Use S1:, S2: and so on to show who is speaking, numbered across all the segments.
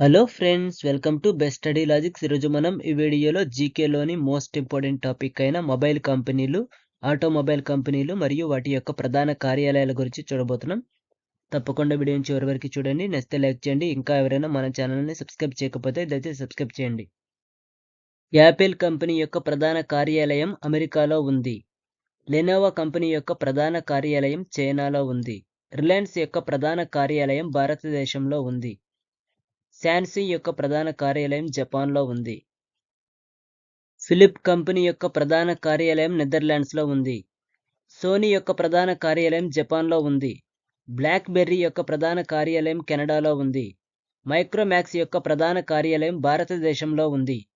S1: Hello friends welcome to Best Study Logics ఈరోజు మనం ఈ వీడియోలో జీకేలోని మోస్ట్ ఇంపార్టెంట్ టాపిక్ అయిన మొబైల్ కంపెనీలు ఆటోమొబైల్ కంపెనీలు మరియు వాటి యొక్క ప్రధాన కార్యాలయాల గురించి చూడబోతున్నాం. తప్పకుండా వీడియోని చివరి వరకు చూడండి. నెక్స్ట్ లైక్ చేయండి. ఇంకా ఎవరైనా మన ఛానల్ని సబ్స్క్రైబ్ చేయకపోతే దయచేసి సబ్స్క్రైబ్ చేయండి. యాపిల్ కంపెనీ యొక్క ప్రధాన కార్యాలయం అమెరికాలో ఉంది. లెనోవా కంపెనీ యొక్క ప్రధాన కార్యాలయం చైనాలో ఉంది. రిలయన్స్ యొక్క ప్రధాన కార్యాలయం భారతదేశంలో ఉంది. శాన్సీ యొక్క ప్రధాన కార్యాలయం జపాన్లో ఉంది. ఫిలిప్ కంపెనీ యొక్క ప్రధాన కార్యాలయం నెదర్లాండ్స్లో ఉంది. సోనీ యొక్క ప్రధాన కార్యాలయం జపాన్లో ఉంది. బ్లాక్ బెర్రీ యొక్క ప్రధాన కార్యాలయం కెనడాలో ఉంది. మైక్రోమాక్స్ యొక్క ప్రధాన కార్యాలయం భారతదేశంలో ఉంది.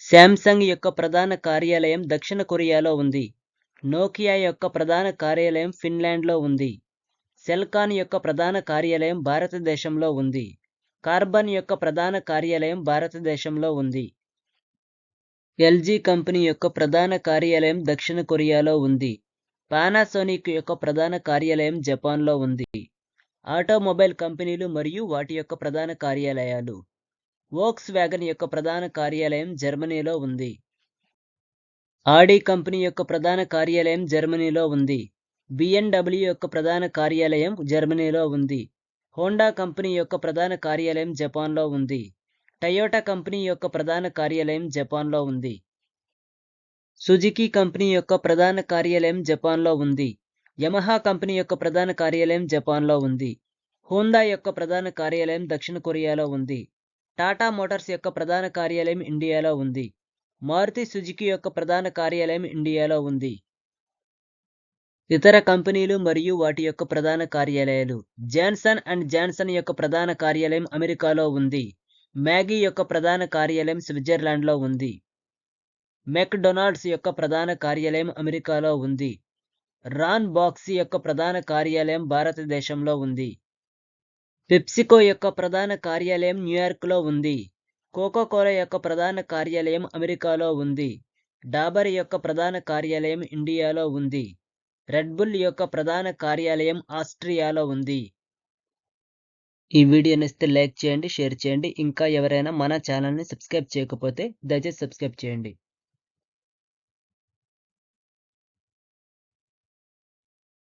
S1: శాంసంగ్ యొక్క ప్రధాన కార్యాలయం దక్షిణ కొరియాలో ఉంది. నోకియా యొక్క ప్రధాన కార్యాలయం ఫిన్లాండ్లో ఉంది. సెల్కాన్ యొక్క ప్రధాన కార్యాలయం భారతదేశంలో ఉంది. కార్బన్ యొక్క ప్రధాన కార్యాలయం భారతదేశంలో ఉంది. ఎల్జీ కంపెనీ యొక్క ప్రధాన కార్యాలయం దక్షిణ కొరియాలో ఉంది. పానాసోనిక్ యొక్క ప్రధాన కార్యాలయం జపాన్లో ఉంది. ఆటోమొబైల్ కంపెనీలు మరియు వాటి యొక్క ప్రధాన కార్యాలయాలు. వోక్స్ వ్యాగన్ యొక్క ప్రధాన కార్యాలయం జర్మనీలో ఉంది. ఆడి కంపెనీ యొక్క ప్రధాన కార్యాలయం జర్మనీలో ఉంది. బిఎన్డబ్ల్యూ యొక్క ప్రధాన కార్యాలయం జర్మనీలో ఉంది. హోండా కంపెనీ యొక్క ప్రధాన కార్యాలయం జపాన్లో ఉంది. టయోటా కంపెనీ యొక్క ప్రధాన కార్యాలయం జపాన్లో ఉంది. సుజుకి కంపెనీ యొక్క ప్రధాన కార్యాలయం జపాన్లో ఉంది. యమహా కంపెనీ యొక్క ప్రధాన కార్యాలయం జపాన్లో ఉంది. హోండా యొక్క ప్రధాన కార్యాలయం దక్షిణ కొరియాలో ఉంది. టాటా మోటార్స్ యొక్క ప్రధాన కార్యాలయం ఇండియాలో ఉంది. మారుతి సుజుకి యొక్క ప్రధాన కార్యాలయం ఇండియాలో ఉంది. ఇతర కంపెనీలు మరియు వాటి యొక్క ప్రధాన కార్యాలయాలు. జాన్సన్ అండ్ జాన్సన్ యొక్క ప్రధాన కార్యాలయం అమెరికాలో ఉంది. మ్యాగీ యొక్క ప్రధాన కార్యాలయం స్విట్జర్లాండ్లో ఉంది. మెక్డొనాల్డ్స్ యొక్క ప్రధాన కార్యాలయం అమెరికాలో ఉంది. రాన్ బాక్సీ యొక్క ప్రధాన కార్యాలయం భారతదేశంలో ఉంది. పెప్సికో యొక్క ప్రధాన కార్యాలయం న్యూయార్క్లో ఉంది. కోకోకోలా యొక్క ప్రధాన కార్యాలయం అమెరికాలో ఉంది. డాబర్ యొక్క ప్రధాన కార్యాలయం ఇండియాలో ఉంది. రెడ్ బుల్ యొక్క ప్రధాన కార్యాలయం ఆస్ట్రియాలో ఉంది. ఈ వీడియో నచ్చితే లైక్ చేయండి షేర్ చేయండి. ఇంకా ఎవరైనా మన ఛానల్ని సబ్స్క్రైబ్ చేయకపోతే దయచేసి సబ్స్క్రైబ్ చేయండి.